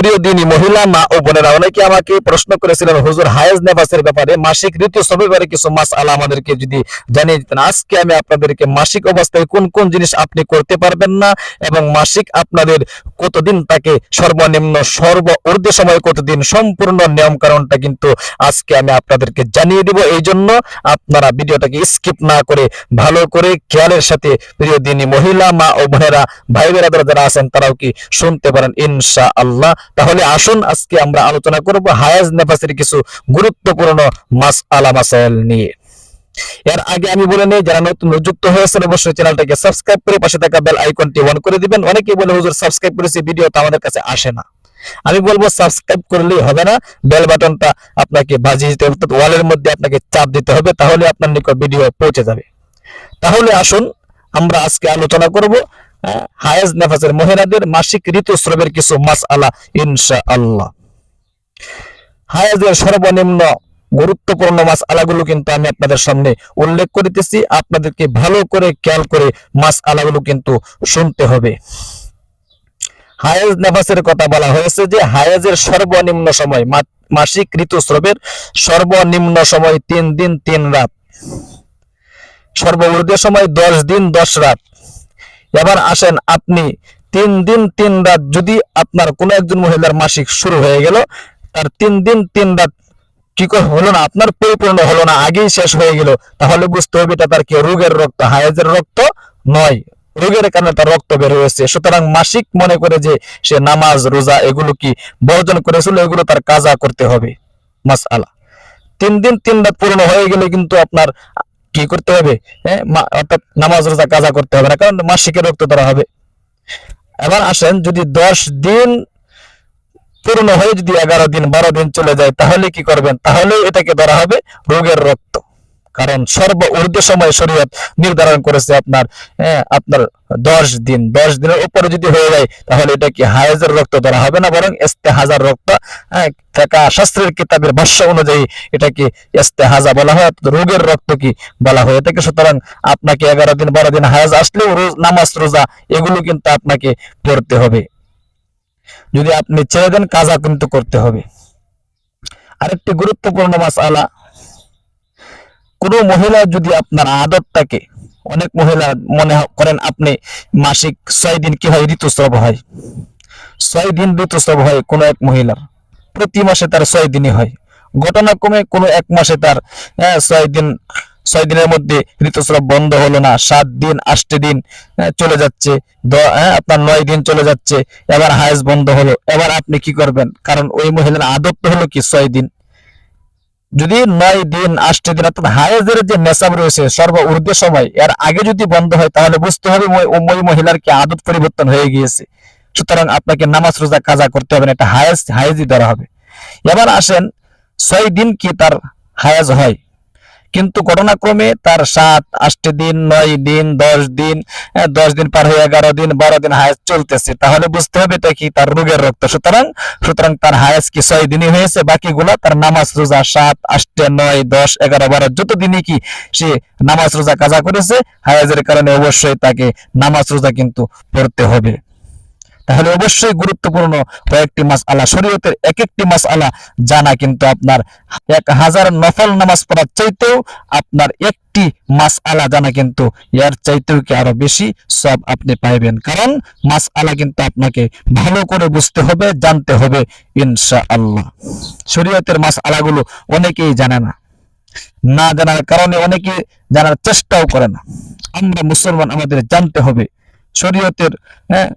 প্রিয় দিনী মহিলা, মা ও বোনেরা, অনেকে আমাকে প্রশ্ন করেছিলেন, হুজুর, হায়েজ নেফাসের ব্যাপারে মাসিক ঋতুস্রাবের ব্যাপারে কিছু মাস আলা আমাদেরকে যদি জানিয়ে দিতেন, আজকে আমি আপনাদেরকে মাসিক অবস্থায় কোন কোন জিনিস আপনি করতে পারবেন না এবং মাসিক আপনাদের কতদিন তাকে সর্বনিম্ন, সর্ব ঊর্ধ্ব সময় কতদিন সম্পূর্ণ নিয়ম কারণটা কিন্তু আজকে আমি আপনাদেরকে জানিয়ে দিব। এই জন্য আপনারা ভিডিওটাকে স্কিপ না করে, ভালো করে খেয়ালের সাথে প্রিয় দিনী মহিলা, মা ও বোনেরা ভাই বেরাদারা যারা আছেন, তারাও কি শুনতে পারেন ইনশা আল্লাহ তাহলে আসুন, আজকে আমরা আলোচনা করব হায়াজ নেফাসের কিছু গুরুত্বপূর্ণ মাস আলা মাসাইল নিয়ে। এর আগে আমি বলে নেই, যারা নতুন যুক্ত হয়েছেন অবশ্যই চ্যানেলটাকে সাবস্ক্রাইব করে পাশে থাকা বেল আইকনটি অন করে দিবেন। অনেকেই বলে, হুজুর, সাবস্ক্রাইব করেছি, ভিডিও তো আমাদের কাছে আসে না। আমি বলব, সাবস্ক্রাইব করলেই হবে না। বেল বাটনটা আপনাকে বাজিয়ে দিতে হবে, অর্থাৎ ওয়ালের মধ্যে আপনাকে চাপ দিতে হবে, তাহলে আপনার নিকট ভিডিও পৌঁছে যাবে। তাহলে আসুন, আমরা আজকে আলোচনা করব হায়াজ নেফাসের মহিলাদের মাসিক ঋতুস্রবের কিছু মাস আলা ইনশা আল্লাহ হায়াজের সর্বনিম্ন গুরুত্বপূর্ণ মাস আলাগুলো কিন্তু আমি আপনাদের সামনে উল্লেখ করিতেছি। আপনাদেরকে ভালো করে খেয়াল করে মাস আলাগুলো কিন্তু শুনতে হবে। হায়াজ নেফাসের কথা বলা হয়েছে যে হায়াজের সর্বনিম্ন সময় মাসিক ঋতুস্রবের সর্বনিম্ন সময় তিন দিন, তিন রাত। সর্বঊর্ধ্ব সময় দশ দিন, দশ রাত। এবার আসেন আপনি, তিন দিন, তিন রাত যদি আপনার কোনো একজন মহিলার মাসিক শুরু হয়ে গেল, তার তিন দিন, তিন রাত কি হলো না, আপনার পরিপূর্ণ হলো না, আগেই শেষ হয়ে গেল, তাহলে বুঝতে হবে এটা তার কি রোগের রক্ত, হায়াজের রক্ত? নয়, রোগের কারণে তার রক্ত বের হয়েছে। সুতরাং মাসিক মনে করে যে সে নামাজ, রোজা, এগুলো কি বর্জন করেছিল, এগুলো তার কাজা করতে হবে। মাস আলা তিন দিন, তিন রাত পূর্ণ হয়ে গেলে কিন্তু আপনার কি করতে হবে? হ্যাঁ অর্থাৎ নামাজ, রোজা, কাজা করতে হবে না, কারণ মাসিকের রক্ত ধরা হবে। এবার আসেন, যদি দশ দিন পূর্ণ হয়ে যদি এগারো দিন, বারো দিন চলে যায়, তাহলে কি করবেন? তাহলে এটাকে ধরা হবে রোগের রক্ত। কারণ সর্ব ঊর্ধ্ব সময় শরীয়ত নির্ধারণ করেছে আপনার হ্যাঁ, আপনার দশ দিন। দশ দিনের উপরে যদি হয়ে যায় তাহলে এটা কি হায়াজের রক্ত ধরা হবে না বরং হাজার রক্ত? হ্যাঁ, থাকা শাস্ত্রের কিতাবের ভাষ্য অনুযায়ী এটাকে হাজা বলা হয়? রোগের রক্ত কি বলা হয়? এটাকে সুতরাং আপনাকে এগারো দিন বারো দিন হায়াজ আসলেও রোজ নামাজ রোজা এগুলো কিন্তু আপনাকে পড়তে হবে। যদি আপনি ছেড়ে দেন কাজা কিন্তু করতে হবে। আরেকটি গুরুত্বপূর্ণ মাস আলা কোনো মহিলা যদি আপনার আদতটাকে অনেক মহিলা মনে করেন আপনি মাসিক ছয় দিন কি হয় ঋতুস্রাব হয়? ছয় দিন ঋতুস্রাব হয় কোনো এক মহিলার। প্রতি মাসে তার ছয় দিনই হয়। ঘটনা ঘটনাক্রমে কোনো এক মাসে তার আহ, ছয় দিন ছয় দিনের মধ্যে ঋতুস্রাব বন্ধ হলো না। সাত দিন আটটি দিন চলে যাচ্ছে। আহ, আপনার নয় দিন চলে যাচ্ছে। এবার হায়েজ বন্ধ হলো। এবার আপনি কি করবেন? কারণ ওই মহিলার আদত তো হলো কি ছয় দিন? যদি নয় দিন আষ্টে দিন, অর্থাৎ হায়েজের যে নেশাব রয়েছে, সর্ব ঊর্ধ্ব সময়, এর আগে যদি বন্ধ হয়, তাহলে বুঝতে হবে ওই- মহিলার কি আদত পরিবর্তন হয়ে গিয়েছে। সুতরাং আপনাকে নামাজ রোজা কাজা করতে হবে না এটা হায়েজ হায়েজই ধরা হবে। এবার আসেন, ছয় দিন কি তার হায়াজ হয়? কিন্তু ঘটনাক্রমে তার সাত আটটি দিন, নয় দিন, দশ দিন দশ দিন পার হয়ে এগারো দিন, বারো দিন হায়াজ চলতেছে। তাহলে বুঝতে হবে এটা কি তার রোগের রক্ত। সুতরাং সুতরাং তার হায়াজ কি ছয় দিনই হয়েছে, বাকিগুলো তার নামাজ রোজা সাত আটটে নয়, দশ, এগারো, বারো, যত দিনই কি সে নামাজ রোজা কাজা করেছে, হায়াজের কারণে অবশ্যই তাকে নামাজ রোজা কিন্তু পড়তে হবে। তাহলে অবশ্যই গুরুত্বপূর্ণ কয়েকটি মাস আলা শরীয়তের এক একটি মাস আলা জানা কিন্তু আপনার। এক হাজার নফল নামাজ পড়ার চাইতেও আপনার একটি মাস আলা জানা কিন্তু এর চাইতেও কি আরও বেশি সব আপনি পাইবেন। কারণ মাস আলা কিন্তু আপনাকে ভালো করে বুঝতে হবে, জানতে হবে ইনশা আল্লাহ শরীয়তের মাস আলাগুলো অনেকেই জানে না। না জানার কারণে অনেকে জানার চেষ্টাও করে না। আমরা মুসলমান, আমাদের জানতে হবে। শরীয়তের হ্যাঁ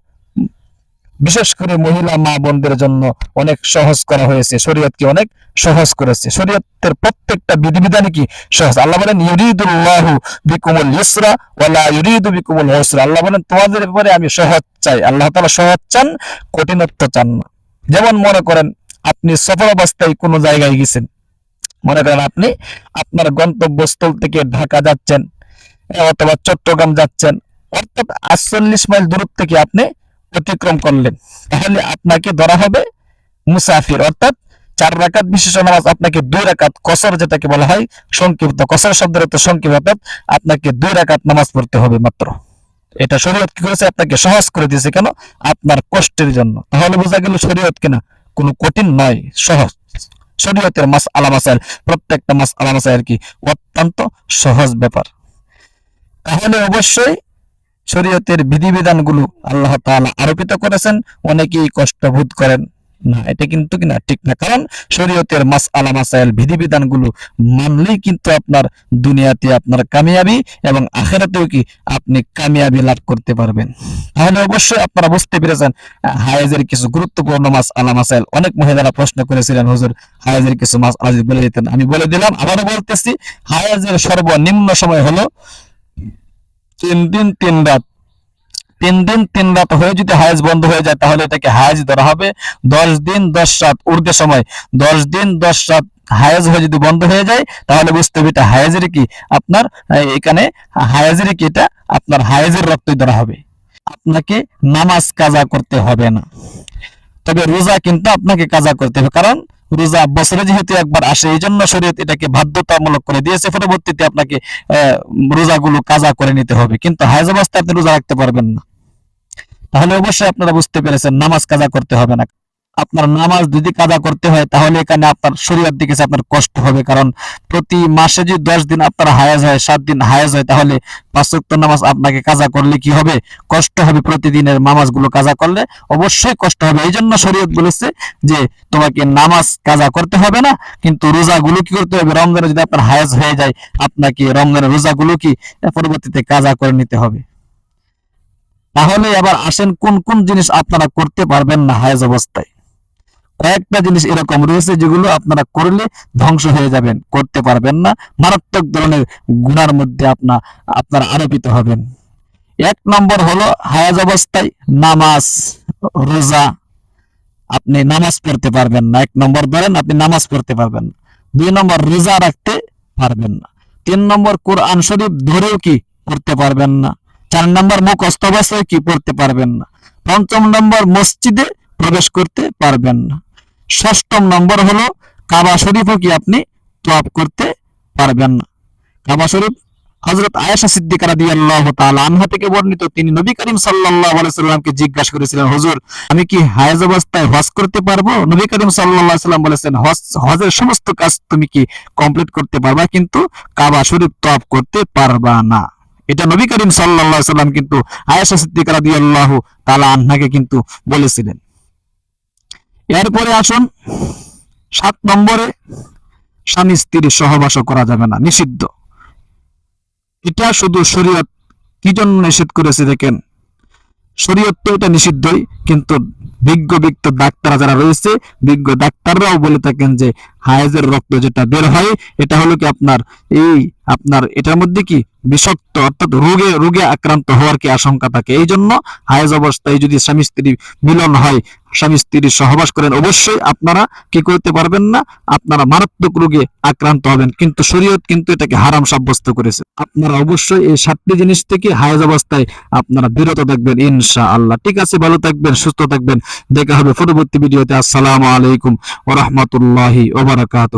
বিশেষ করে মহিলা মা বোনদের জন্য অনেক সহজ করা হয়েছে। শরীয়তকে অনেক সহজ করেছে? শরীয়তের প্রত্যেকটা বিধিবিধানই কি সহজ? আল্লাহ বলেন, ইউরিদুল্লাহু বিকুমুল ইসরা ওয়ালা ইউরিদু বিকুমুল উসরা। আল্লাহ বলেন, তোমাদের ব্যাপারে আমি সহজ চাই। আল্লাহ তাআলা সহজ চান, কঠিনত্ব চান না। যেমন মনে করেন, আপনি সফর অবস্থায় কোনো জায়গায় গেছেন। মনে করেন আপনি আপনার গন্তব্যস্থল থেকে ঢাকা যাচ্ছেন, অথবা চট্টগ্রাম যাচ্ছেন, অর্থাৎ আটচল্লিশ মাইল দূরত্ব থেকে আপনি অতিক্রম করলেন। তাহলে আপনাকে ধরা হবে মুসাফির, অর্থাৎ চার রাকাত বিশেষ নামাজ আপনাকে দুই রাকাত কসর যেটাকে বলা হয়, সংক্ষিপ্ত কসর শব্দের অর্থ সংক্ষিপ্ত, অর্থাৎ আপনাকে দুই রাকাত নামাজ পড়তে হবে মাত্র। এটা শরীয়ত কি করেছে? আপনাকে সহজ করে দিয়েছে কেন? আপনার কষ্টের জন্য। তাহলে বোঝা গেল শরীয়ত কিনা? কোনো কঠিন নয়, সহজ। শরীয়তের মাস আলা প্রত্যেকটা মাস আলা মাসাইল কি? অত্যন্ত সহজ ব্যাপার। তাহলে অবশ্যই শরীয়তের বিধিবিধানগুলো আল্লাহ তাআলা আরোপিত করেছেন, অনেকেই কষ্ট বোধ করেন না। এটা কিন্তু কিনা ঠিক না। কারণ শরীয়তের মাস আলা মাসাইল, বিধিবিধানগুলো মানলেই কিন্তু আপনার দুনিয়াতে আপনার কামিয়াবি এবং আখেরাতেও কি আপনি কামিয়াবি লাভ করতে পারবেন। তাহলে অবশ্যই আপনারা বুঝতে পেরেছেন, হায়েজের কিছু গুরুত্বপূর্ণ মাস আলা মাসাইল। অনেক মহিলারা প্রশ্ন করেছিলেন, হুজুর, হায়েজের কিছু মাস যদি বলে দিতেন। আমি বলে দিলাম, আবারও বলতেছি, হায়েজের সর্বনিম্ন সময় হলো তিন দিন তিন রাত। তিন দিন তিন রাত হয়ে যদি হায়াজ বন্ধ হয়ে যায়, তাহলে এটাকে হায়াজ ধরা হবে। দশ দিন, দশ রাত উর্ধে সময়। দশ দিন, দশ রাত হায়াজ হয়ে যদি বন্ধ হয়ে যায়, তাহলে বুঝতে হবে এটা হায়াজের কি? আপনার এখানে হায়াজের কি এটা? আপনার হায়াজের রক্তই ধরা হবে। আপনাকে নামাজ কাজা করতে হবে না। তবে রোজা কিন্তু আপনাকে কাজা করতে হবে, কারণ রোজা বছরে যেহেতু একবার আসে এই জন্য শরীয়ত এটাকে বাধ্যতামূলক করে দিয়েছে। পরবর্তীতে আপনাকে রোজাগুলো কাজা করে নিতে হবে। কিন্তু হায়জ অবস্থায় আপনি রোজা রাখতে পারবেন না। তাহলে অবশ্যই আপনারা বুঝতে পেরেছেন, নামাজ কাজা করতে হবে না। আপনার নামাজ যদি কাজা করতে হয়, তাহলে এখানে আপনার শরীয়ত দিকে আপনার কষ্ট হবে। কারণ প্রতি মাসে যদি দশ দিন আপনার হায়াজ হয়, সাত দিন হায়াজ হয়, তাহলে পাঁচ ওয়াক্ত নামাজ আপনাকে কাজা করলে কি হবে? কষ্ট হবে প্রতিদিনের নামাজগুলো কাজা করলে অবশ্যই কষ্ট হবে। এই জন্য শরীয়ত বলেছে যে, তোমাকে নামাজ কাজা করতে হবে না, কিন্তু রোজাগুলো কি করতে হবে? রমজানে যদি আপনার হায়াজ হয়ে যায়, আপনাকে রমজানের রোজাগুলো কি পরবর্তীতে কাজা করে নিতে হবে? তাহলে আবার আসেন, কোন কোন জিনিস আপনারা করতে পারবেন না হায়াজ অবস্থায়? কয়েকটা জিনিস এরকম রয়েছে যেগুলো আপনারা করলে ধ্বংস হয়ে যাবেন, করতে পারবেন না। মারাত্মক ধরনের গুণার মধ্যে আপনা আপনারা আরোপিত হবেন। এক নম্বর হলো হায়াজ অবস্থায় নামাজ, রোজা। আপনি নামাজ পড়তে পারবেন না। এক নম্বর ধরেন আপনি নামাজ পড়তে পারবেন না। দুই নম্বর রোজা রাখতে পারবেন না। তিন নম্বর কোরআন শরীফ ধরেও কি পড়তে পারবেন না। চার নম্বর মুখস্থ অবস্থায় কি পড়তে পারবেন না। পঞ্চম নম্বর মসজিদে প্রবেশ করতে পারবেন না। ষষ্ঠম নম্বর হলো, কাবা শরীফও কি আপনি তোয়াব করতে পারবেন না। কাবা শরীফ রাদিয়াল্লাহু তাআলা আনহা থেকে বর্ণিত। তিনি নবী করিম আলাইহি সাল্লামকে জিজ্ঞাসা করেছিলেন, হুজুর, আমি কি অবস্থায় হজ করতে পারব? নবী করিম আলাইহি সাল্লাম বলেছেন, হজ, হজের সমস্ত কাজ তুমি কি কমপ্লিট করতে পারবা? কিন্তু কাবা শরীফ তওয়াব করতে পারবা না। এটা নবী করিম আলাইহি সাল্লাম কিন্তু আয়েশা সিদ্দিকা রাদিয়াল্লাহু তাআলা আনহাকে কিন্তু বলেছিলেন। এরপরে আসুন সাত নম্বরে স্বামী স্ত্রীর সহবাস করা যাবে না, নিষিদ্ধ। এটা শুধু শরীয়ত কি জন্য নিষেধ করেছে দেখেন? শরীয়ত তো এটা নিষিদ্ধই, কিন্তু বিজ্ঞ বিজ্ঞ ডাক্তার যারা রয়েছে, বিজ্ঞ ডাক্তাররাও বলে থাকেন যে হায়েজের রক্ত যেটা বের হয়, এটা হলো কি আপনার এই আপনার এটার মধ্যে কি বিষাক্ত অর্থাৎ রোগে রোগে আক্রান্ত হওয়ার কি আশঙ্কা থাকে? এই জন্য হায়েজ অবস্থায় যদি স্বামী স্ত্রী মিলন হয় স্বামী স্ত্রী সহবাস করেন, অবশ্যই আপনারা কি করতে পারবেন না? আপনারা মারাত্মক রোগে আক্রান্ত হবেন। কিন্তু শরীয়ত কিন্তু এটাকে হারাম সাব্যস্ত করেছে। আপনারা অবশ্যই এই সাতটি জিনিস থেকে হায়াজ অবস্থায় আপনারা বিরত থাকবেন ইনশা আল্লাহ ঠিক আছে, ভালো থাকবেন, সুস্থ থাকবেন। দেখা হবে পরবর্তী ভিডিওতে। আসসালাম আলাইকুম ওরহমতুল্লাহি ওবরাকাত